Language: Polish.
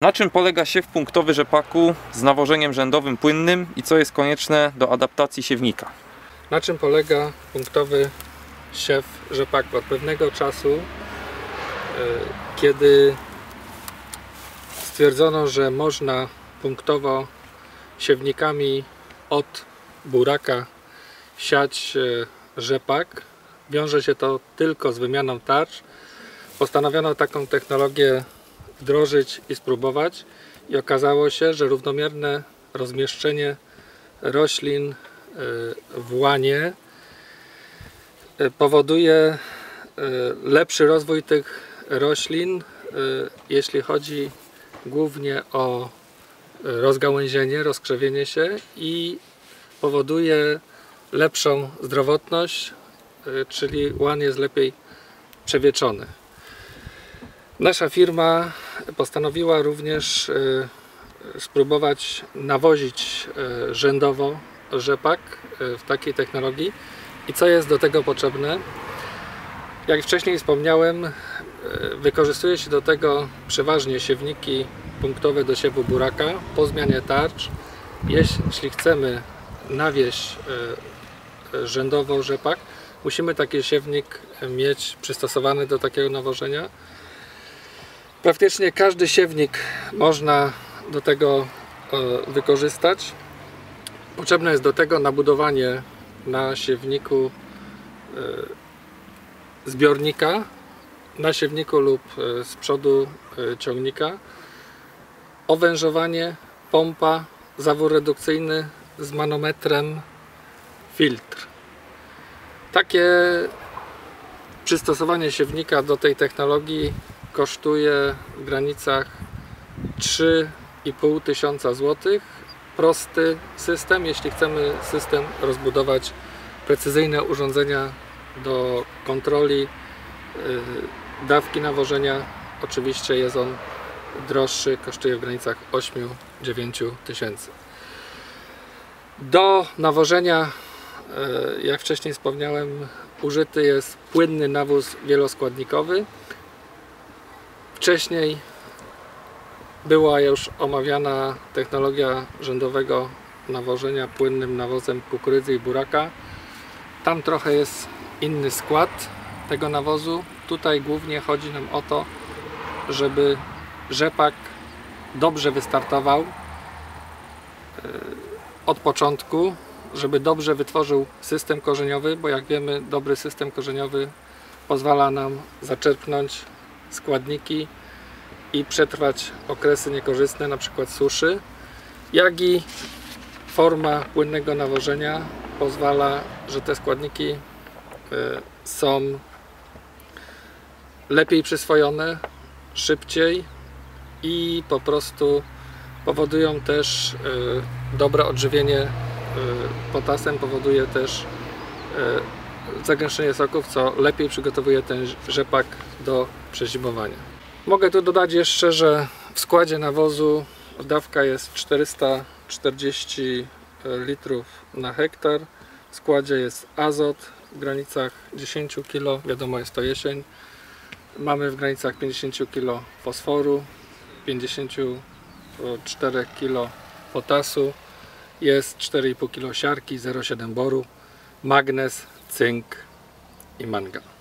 Na czym polega siew punktowy rzepaku z nawożeniem rzędowym płynnym i co jest konieczne do adaptacji siewnika? Na czym polega punktowy siew rzepaku? Od pewnego czasu, e, kiedy stwierdzono, że można punktowo siewnikami od buraka siać e, rzepak, wiąże się to tylko z wymianą tarcz, postanowiono taką technologię wdrożyć i spróbować i okazało się, że równomierne rozmieszczenie roślin e, w łanie e, powoduje e, lepszy rozwój tych roślin, jeśli chodzi głównie o rozgałęzienie, rozkrzewienie się i powoduje lepszą zdrowotność, czyli łan jest lepiej przewieczony. Nasza firma postanowiła również e, spróbować nawozić e, rzędowo rzepak e, w takiej technologii. I co jest do tego potrzebne? Jak wcześniej wspomniałem, wykorzystuje się do tego przeważnie siewniki punktowe do siewu buraka po zmianie tarcz. Jeśli chcemy nawieść rzędowo rzepak, musimy taki siewnik mieć przystosowany do takiego nawożenia. Praktycznie każdy siewnik można do tego e, wykorzystać. Potrzebne jest do tego nabudowanie na siewniku e, zbiornika, na siewniku lub e, z przodu ciągnika, owężowanie, pompa, zawór redukcyjny z manometrem, filtr. Takie przystosowanie siewnika do tej technologii kosztuje w granicach 3,5 tysiąca złotych. Prosty system, jeśli chcemy system rozbudować, precyzyjne urządzenia do kontroli yy, dawki nawożenia, oczywiście jest on droższy, kosztuje w granicach 8-9 tysięcy. Do nawożenia, yy, jak wcześniej wspomniałem, użyty jest płynny nawóz wieloskładnikowy. Wcześniej była już omawiana technologia rzędowego nawożenia płynnym nawozem kukurydzy i buraka. Tam trochę jest inny skład tego nawozu. Tutaj głównie chodzi nam o to, żeby rzepak dobrze wystartował e, od początku, żeby dobrze wytworzył system korzeniowy, bo jak wiemy dobry system korzeniowy pozwala nam zaczerpnąć składniki i przetrwać okresy niekorzystne, przykład suszy, jak i forma płynnego nawożenia pozwala, że te składniki e, są lepiej przyswojone, szybciej i po prostu powodują też e, dobre odżywienie e, potasem, powoduje też zagęszczenie soków, co lepiej przygotowuje ten rzepak do przezimowania. Mogę tu dodać jeszcze, że w składzie nawozu dawka jest 440 litrów na hektar. W składzie jest azot w granicach 10 kg, wiadomo jest to jesień. Mamy w granicach 50 kg fosforu, 54 kg potasu, jest 4,5 kg siarki, 0,7 boru, magnez, Zink Imanga.